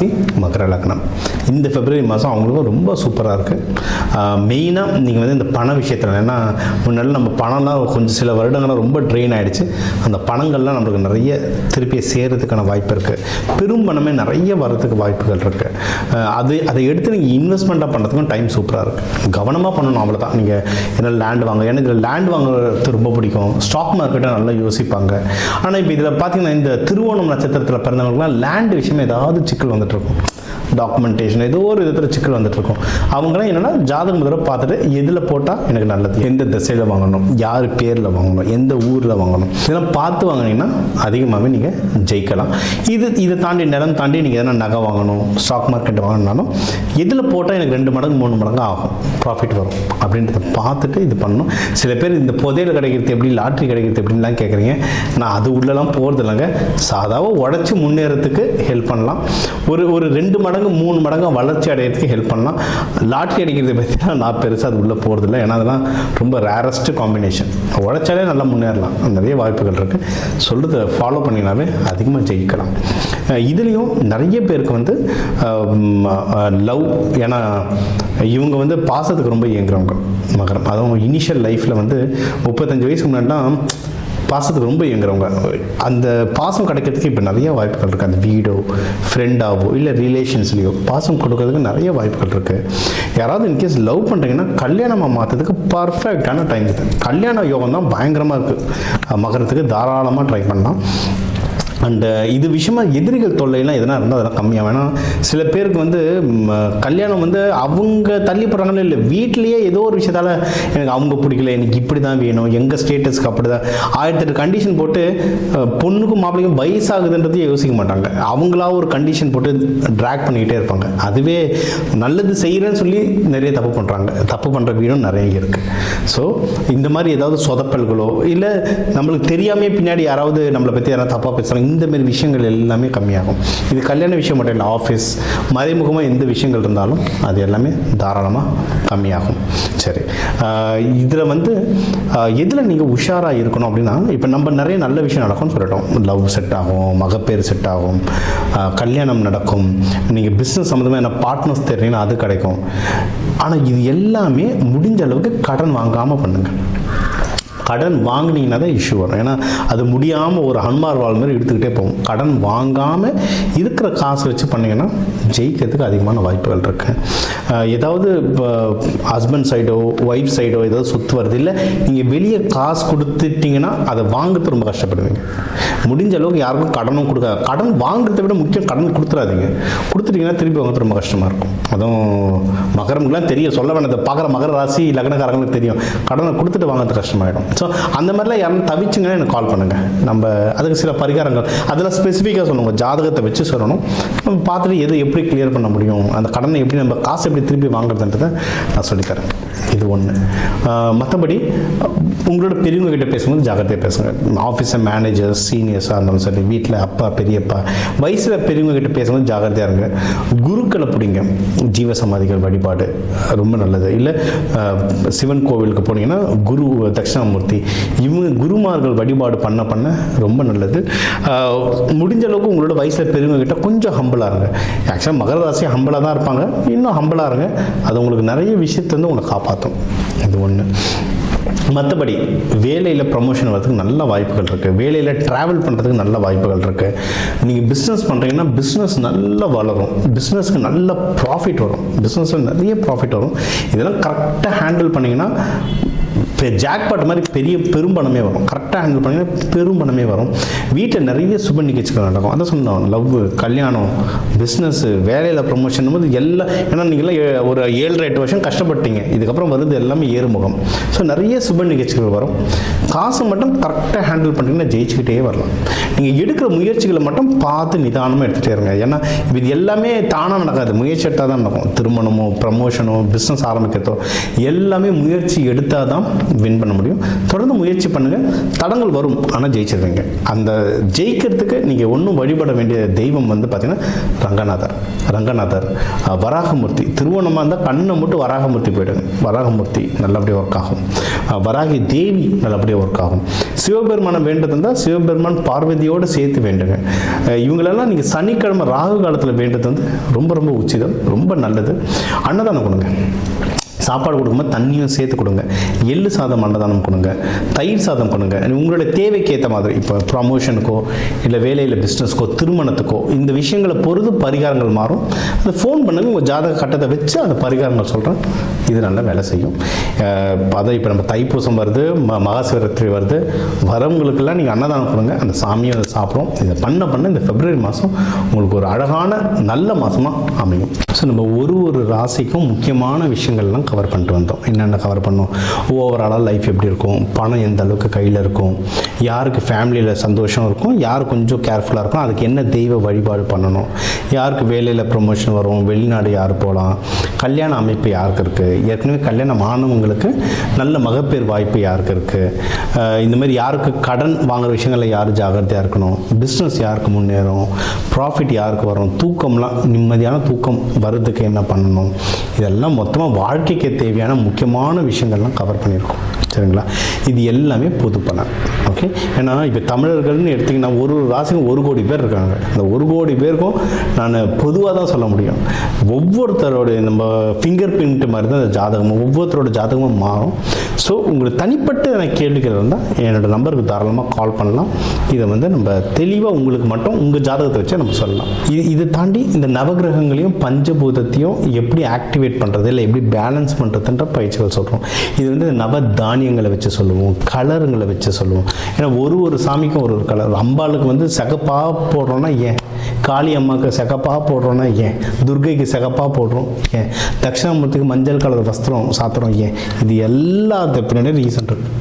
ராசி மகர லக்னம் இந்த பிப்ரவரி மாதம் அவங்களுக்கும் ரொம்ப சூப்பராக இருக்குது மெயினாக நீங்கள் வந்து இந்த பண விஷயத்தில் ஏன்னா முன்னாடி நம்ம பணம்லாம் கொஞ்சம் சில வருடங்களாக ரொம்ப ட்ரெயின் ஆகிடுச்சு அந்த பணங்கள்லாம் நம்மளுக்கு நிறைய திருப்பி சேர்கிறதுக்கான வாய்ப்பு இருக்குது பெரும் பணமே நிறைய வரதுக்கு வாய்ப்புகள் இருக்குது அது அதை எடுத்து நீங்கள் இன்வெஸ்ட்மெண்ட்டாக பண்ணுறதுக்கும் டைம் சூப்பராக இருக்குது கவனமாக பண்ணணும் அவ்வளோதான் நீங்கள் என்ன லேண்ட் வாங்க ஏன்னா இதில் லேண்ட் வாங்குறது ரொம்ப பிடிக்கும். ஸ்டாக் மார்க்கெட்டை நல்லா யோசிப்பாங்க. ஆனால் இப்போ இதில் பார்த்தீங்கன்னா இந்த திருவோணம் நட்சத்திரத்தில் பிறந்தவங்களுக்குலாம் லேண்ட் விஷயமே ஏதாவது சிக்கல் வந்துட்டு இருக்கும். டாக்குமெண்டேஷன் ஏதோ ஒரு விதத்தில் சிக்கல் வந்துட்டுருக்கும். அவங்களாம் என்னென்னா ஜாதகம் முதல்ல பார்த்துட்டு எதில் போட்டால் எனக்கு நல்லது? எந்த திசையில் வாங்கணும்? யார் பேரில் வாங்கணும்? எந்த ஊரில் வாங்கணும்? இதெல்லாம் பார்த்து வாங்கினீங்கன்னா அதிகமாகவே நீங்கள் ஜெயிக்கலாம். இது இதை தாண்டி நிலம் தாண்டி நீங்கள் எதனா நகை வாங்கணும் ஸ்டாக் மார்க்கெட் வாங்கினாலும் எதில் போட்டால் எனக்கு ரெண்டு மடங்கு மூணு மடங்கு ஆகும். ப்ராஃபிட் வரும். அப்படின்றத பார்த்துட்டு இது பண்ணணும். சில பேர் இந்த புதையில் கிடைக்கிறது எப்படி லாட்ரி கிடைக்கிறது எப்படின்லாம் கேட்குறீங்க நான் அது உள்ளெல்லாம் போகிறது இல்லைங்க சாதாவாக உடச்சி முன்னேறத்துக்கு ஹெல்ப் பண்ணலாம். ஒரு ஒரு ரெண்டு மடங்கு மூணு மடங்கு வளர்ச்சி அடையிறதுக்கு ஹெல்ப் பண்ணலாம். லாட்ரி அடிக்கிறத பற்றிலாம் நான் பெருசாக அது உள்ளே போகிறதில்ல ஏன்னா அதெல்லாம் ரொம்ப ரேரஸ்ட் காம்பினேஷன் உழைச்சாலே நல்லா முன்னேறலாம். நிறைய வாய்ப்புகள் இருக்குது சொல்கிறத ஃபாலோ பண்ணினாவே அதிகமாக ஜெயிக்கலாம். இதுலேயும் நிறைய பேருக்கு வந்து லவ் ஏன்னா இவங்க வந்து பாசத்துக்கு ரொம்ப இயங்குறவங்க. மகரம். அதுவும் இனிஷியல் லைஃப்பில் வந்து முப்பத்தஞ்சு வயசுக்கு முன்னாடிலாம் பாசத்துக்கு ரொம்ப இயங்குறவங்க. அந்த பாசம் கிடைக்கிறதுக்கு இப்போ நிறைய வாய்ப்புகள் இருக்குது அந்த வீடோ ஃப்ரெண்டாவோ இல்லை ரிலேஷன்ஸ்லேயோ பாசம் கொடுக்கறதுக்கு நிறைய வாய்ப்புகள் இருக்குது யாராவது இன்கேஸ் லவ் பண்ணுறீங்கன்னா கல்யாணமாக மாற்றுறதுக்கு பர்ஃபெக்டான டைம் இது. கல்யாண யோகம் தான் பயங்கரமாக இருக்குது மகரத்துக்கு தாராளமாக ட்ரை பண்ணலாம். அண்டு இது விஷயமா எதிரிகள் தொல்லைலாம் எதனா இருந்தால் அதெல்லாம் கம்மியாக வேணாம். சில பேருக்கு வந்து கல்யாணம் வந்து அவங்க தள்ளி போகிறாங்களோ இல்லை வீட்லேயே ஏதோ ஒரு விஷயத்தால் எனக்கு அவங்க பிடிக்கல எனக்கு இப்படி தான் வேணும் எங்கள் ஸ்டேட்டஸ்க்கு அப்படி தான் ஆயிரத்தெட்டு கண்டிஷன் போட்டு பொண்ணுக்கும் மாப்பிள்ளைக்கும் வயசாகுதுன்றதையும் யோசிக்க மாட்டாங்க. அவங்களா ஒரு கண்டிஷன் போட்டு ட்ராக் பண்ணிக்கிட்டே இருப்பாங்க. அதுவே நல்லது செய்கிறேன்னு சொல்லி நிறைய தப்பு பண்ணுறாங்க தப்பு பண்ணுற வீடும் நிறைய இருக்குது ஸோ இந்த மாதிரி ஏதாவது சொதப்பல்களோ இல்லை நம்மளுக்கு தெரியாமே பின்னாடி யாராவது நம்மளை பற்றி யாராவது தப்பாக பேசுகிறாங்க இந்தமாரி விஷயங்கள் எல்லாமே கம்மியாகும். இது கல்யாண விஷயம் மட்டும் இல்லை ஆஃபீஸ் மறைமுகமாக எந்த விஷயங்கள் இருந்தாலும் அது எல்லாமே தாராளமாக கம்மியாகும். சரி. இதில் வந்து எதில் நீங்கள் உஷாராக இருக்கணும் அப்படின்னா இப்போ நம்ம நிறைய நல்ல விஷயம் நடக்கும்னு சொல்லிட்டோம். லவ் செட் ஆகும் மகப்பேறு செட் ஆகும் கல்யாணம் நடக்கும் நீங்கள் பிஸ்னஸ் சம்மந்தமாக என்ன பார்ட்னர்ஸ் தெரியுங்கன்னா அது கிடைக்கும். ஆனால் இது எல்லாமே முடிஞ்ச அளவுக்கு கடன் வாங்காமல் பண்ணுங்கள் கடன் வாங்கினீங்கன்னா தான் இஷ்யூ வரும். ஏன்னா அது முடியாமல் ஒரு ஹன்மார் வாழ் மாதிரி எடுத்துக்கிட்டே போகும். கடன் வாங்காமல் இருக்கிற காசு வச்சு பண்ணிங்கன்னா ஜெயிக்கிறதுக்கு அதிகமான வாய்ப்புகள் இருக்கு. ஏதாவது இப்போ ஹஸ்பண்ட் சைடோ ஒய்ஃப் சைடோ ஏதாவது சொத்து வருது இல்லை நீங்கள் வெளியே காசு கொடுத்துட்டீங்கன்னா அதை வாங்குறது ரொம்ப கஷ்டப்படுவீங்க. முடிஞ்ச அளவுக்கு யாருக்கும் கடனும் கொடுக்காது கடன் வாங்குறதை விட முக்கியம் கடன் கொடுத்துறாதீங்க. கொடுத்துட்டீங்கன்னா திருப்பி வாங்குறது ரொம்ப கஷ்டமாக இருக்கும். அதுவும் மகரம்லாம் தெரியும். சொல்ல வேண்டாம் பார்க்குற மகர ராசி லக்னக்காரங்களுக்கு தெரியும். கடனை கொடுத்துட்டு வாங்குறது கஷ்டமாயிடும். ஸோ அந்த மாதிரிலாம் யாரும் தவிச்சுங்கன்னா எனக்கு கால் பண்ணுங்கள் நம்ம அதுக்கு சில பரிகாரங்கள். அதில் ஸ்பெசிஃபிக்காக சொல்லணும். ஜாதகத்தை வச்சு சொல்லணும். நம்ம பார்த்துட்டு எது எப்படி கிளியர் பண்ண முடியும்? அந்த கடனை எப்படி நம்ம காசு எப்படி திருப்பி வாங்குறதுன்றதை நான் சொல்லித்தரேன். இது ஒன்று மற்றபடி உங்களோட பெரியவங்க கிட்ட பேசும்போது ஜாக்கிரதையாக பேசுங்க. ஆஃபீஸர் மேனேஜர் சீனியர்ஸாக இருந்தாலும் சரி வீட்டில் அப்பா பெரியப்பா வயசில் பெரியவங்க கிட்ட பேசும்போது ஜாக்கிரதையாக இருங்க. குருக்களை பிடிங்க. ஜீவ சமாதிகள் வழிபாடு ரொம்ப நல்லது. இல்லை சிவன் கோவிலுக்கு போனீங்கன்னா குரு தட்சிணாமூர்த்தி இவங்க குருமார்கள் வழிபாடு பண்ண பண்ண ரொம்ப நல்லது. முடிஞ்ச அளவுக்கு உங்களோட வயசில் பெரியவங்க கிட்டே கொஞ்சம் ஹம்பிளாக இருங்க. ஆக்சுவலாக மகர ராசி ஹம்பிளாக தான் இருப்பாங்க. இன்னும் ஹம்பிளாக இருங்க. அது உங்களுக்கு நிறைய விஷயத்தை வந்து உங்களை காப்பாற்றும் இது ஒன்று மற்றபடி வேலையில் ப்ரமோஷன் வரதுக்கு நல்ல வாய்ப்புகள் இருக்குது வேலையில் ட்ராவல் பண்ணுறதுக்கு நல்ல வாய்ப்புகள் இருக்குது நீங்கள் பிஸ்னஸ் பண்ணுறீங்கன்னா பிஸ்னஸ் நல்லா வளரும். பிஸ்னஸ்க்கு நல்ல ப்ராஃபிட் வரும். பிஸ்னஸில் நிறைய ப்ராஃபிட் வரும். இதெல்லாம் கரெக்டாக ஹேண்டில் பண்ணிங்கன்னா ஜாக்பாட் மாதிரி பெரிய பெரும்பணமே வரும். கரெக்டாக ஹேண்டில் பண்ணிங்கன்னா பெரும்பணமே வரும். வீட்டில் நிறைய சுப நிகழ்ச்சிகள் நடக்கும். அதான் சொன்னோம் லவ் கல்யாணம் பிஸ்னஸ் வேலையில் ப்ரொமோஷன் போது எல்லாம் ஏன்னா நீங்களாம் ஏ- ஒரு ஏழரை எட்டு வருஷம் கஷ்டப்பட்டீங்க. இதுக்கப்புறம் வருது எல்லாமே ஏறுமுகம். ஸோ நிறைய சுப நிகழ்ச்சிகள் வரும். காசு மட்டும் கரெக்டாக ஹேண்டில் பண்ணிங்கன்னா ஜெயிச்சுக்கிட்டே வரலாம். நீங்கள் எடுக்கிற முயற்சிகளை மட்டும் பார்த்து நிதானமாக எடுத்துகிட்டே இருங்க. ஏன்னா இது எல்லாமே தானாக நடக்காது. முயற்சி எடுத்தால் தான் நடக்கும். திருமணமோ ப்ரமோஷனோ பிஸ்னஸ் ஆரம்பிக்கிறதோ எல்லாமே முயற்சி எடுத்தால் தான் தான் வின் பண்ண முடியும். தொடர்ந்து முயற்சி பண்ணுங்கள் தடங்கள் வரும் ஆனால் ஜெயிச்சிருவீங்க அந்த ஜெயிக்கிறதுக்கு நீங்கள் ஒன்றும் வழிபட வேண்டிய தெய்வம் வந்து பார்த்திங்கன்னா ரங்கநாதர். ரங்கநாதர் வராகமூர்த்தி. திருவோணமாக இருந்தால் கண்ணை மட்டும் வராகமூர்த்தி போயிடுங்க. வராகமூர்த்தி நல்லபடியாக ஒர்க் ஆகும். வராகி தேவி நல்லபடியாக ஒர்க் ஆகும். சிவபெருமானை வேண்டது இருந்தால் சிவபெருமான் பார்வதியோடு சேர்த்து வேண்டுங்க. இவங்களெல்லாம் நீங்கள் சனிக்கிழமை ராகு காலத்தில் வேண்டது வந்து ரொம்ப ரொம்ப உச்சிதம் ரொம்ப நல்லது. அன்னதானம் கொடுங்க. சாப்பாடு கொடுக்கும்போது தண்ணியும் சேர்த்து கொடுங்க. எள்ளு சாதம் அன்னதானம் கொடுங்க. தயிர் சாதம் கொடுங்க உங்களுடைய தேவைக்கு ஏற்ற மாதிரி இப்போ ப்ரமோஷனுக்கோ இல்லை வேலையில் பிஸ்னஸ்க்கோ திருமணத்துக்கோ இந்த விஷயங்களை பொறுத்து பரிகாரங்கள் மாறும். அதை ஃபோன் பண்ணுங்க உங்கள் ஜாதக கட்டத்தை வச்சு அந்த பரிகாரங்கள் சொல்கிறேன் இது நல்லா வேலை செய்யும். அதை இப்போ நம்ம தைப்பூசம் வருது ம மகாசிவராத்திரி வருது. வரவங்களுக்கெல்லாம் நீங்கள் அன்னதானம் கொடுங்க. அந்த சாமியை அதை சாப்பிடும். இதை பண்ண பண்ண இந்த பிப்ரவரி மாதம் உங்களுக்கு ஒரு அழகான நல்ல மாதமாக அமையும். ஸோ நம்ம ஒரு ஒரு ராசிக்கும் முக்கியமான விஷயங்கள்லாம் கவர் பண்ணிட்டு வந்தோம். என்னென்ன கவர் பண்ணோம்? ஓவராலாக லைஃப் எப்படி இருக்கும்? பணம் எந்த அளவுக்கு கையில் இருக்கும்? யாருக்கு ஃபேமிலியில் சந்தோஷம் இருக்கும்? யார் கொஞ்சம் கேர்ஃபுல்லாக இருக்கும் அதுக்கு என்ன தெய்வ வழிபாடு பண்ணணும்? யாருக்கு வேலையில் ப்ரொமோஷன் வரும்? வெளிநாடு யார் போகலாம்? கல்யாண அமைப்பு யாருக்கு இருக்குது ஏற்கனவே கல்யாணம் ஆனவங்களுக்கு நல்ல மகப்பேர் வாய்ப்பு யாருக்கு இருக்குது இந்த மாதிரி யாருக்கு கடன் வாங்குகிற விஷயங்களில் யார் ஜாகிரதையாக இருக்கணும்? பிஸ்னஸ் யாருக்கு முன்னேறும்? ப்ராஃபிட் யாருக்கு வரும்? தூக்கம்லாம் நிம்மதியான தூக்கம் வர்றதுக்கு என்ன பண்ணணும்? இதெல்லாம் மொத்தமாக வாழ்க்கைக்கு தேவையான முக்கியமான விஷயங்கள்லாம் கவர் பண்ணியிருக்கோம். சரிங்களா? இது எல்லாமே பொது பலன் ஓகே ஏன்னா இப்போ தமிழர்கள்னு எடுத்திங்கன்னா ஒரு ஒரு ராசிக்கும் ஒரு கோடி பேர் இருக்காங்க. அந்த ஒரு கோடி பேருக்கும் நான் பொதுவாக தான் சொல்ல முடியும். ஒவ்வொருத்தரோட நம்ம ஃபிங்கர் பிரிண்ட் மாதிரி தான் இந்த ஜாதகமும் ஒவ்வொருத்தரோட ஜாதகமும் மாறும். ஸோ உங்களுக்கு தனிப்பட்ட எனக்கு கேள்விகள் இருந்தால் என்னோடய நம்பருக்கு தாராளமாக கால் பண்ணலாம். இதை வந்து நம்ம தெளிவாக உங்களுக்கு மட்டும் உங்கள் ஜாதகத்தை வச்சு நம்ம சொல்லலாம். இது இதை தாண்டி இந்த நவகிரகங்களையும் பஞ்சபூதத்தையும் எப்படி ஆக்டிவேட் பண்ணுறது இல்லை எப்படி பேலன்ஸ் பண்ணுறதுன்ற பயிற்சிகள் சொல்கிறோம் இது வந்து நவ தானியங்களை வச்சு சொல்லுவோம் கலருங்களை வச்சு சொல்லுவோம். ஏன்னா ஒரு ஒரு சாமிக்கும் ஒரு ஒரு கலர். அம்பாளுக்கு வந்து சிகப்பாக போடுறோன்னா ஏன்? காளி அம்மாவுக்கு சிகப்பாக போடுறோன்னா ஏன்? துர்கைக்கு சிகப்பாக போடுறோம் ஏன்? தட்சிணாமூர்த்திக்கு மஞ்சள் கலர் வஸ்திரம் சாத்துறோம் ஏன்? இது எல்லாத்த பின்னாடி ரீசன் இருக்குது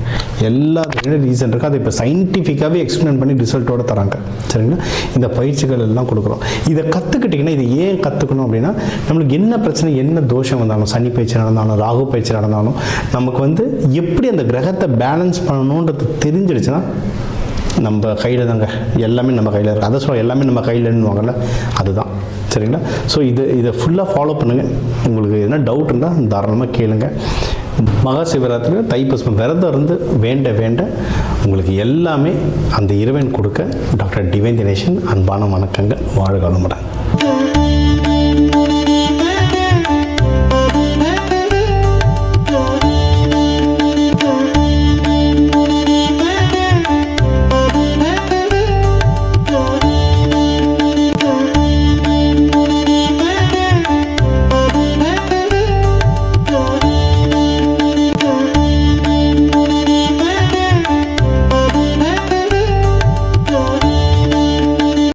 எல்லாத்துக்குமே ரீசன் இருக்குது அதை இப்போ சயின்டிஃபிக்காகவே எக்ஸ்பிளைன் பண்ணி ரிசல்ட்டோட தராங்க. சரிங்களா? இந்த பயிற்சிகள் எல்லாம் கொடுக்குறோம். இதை கற்றுக்கிட்டிங்கன்னா இது ஏன் கற்றுக்கணும் அப்படின்னா நம்மளுக்கு என்ன பிரச்சனை என்ன தோஷம் வந்தாலும் சனி பயிற்சி நடந்தாலும் ராகு பயிற்சி நடந்தாலும் நமக்கு வந்து எப்படி அந்த கிரகத்தை பேலன்ஸ் பண்ணணுன்றது தெரிஞ்சிடுச்சுன்னா நம்ம கையில் தாங்க எல்லாமே நம்ம கையில் இருக்குது அதை சொல்ல எல்லாமே நம்ம கையிலன்னுவாங்கல்ல அதுதான். சரிங்களா? ஸோ இது இதை ஃபுல்லாக ஃபாலோ பண்ணுங்கள் உங்களுக்கு எதனா டவுட் இருந்தால் தாராளமாக கேளுங்க. மகா சிவராத்திரி தைப்பூசம் விரதம் இருந்து வேண்ட வேண்ட உங்களுக்கு எல்லாமே அந்த இறைவன் கொடுக்க டாக்டர் டிவைன் தினேஷன் அன்பான வணக்கங்கள். வாழ்க வளமுடன்.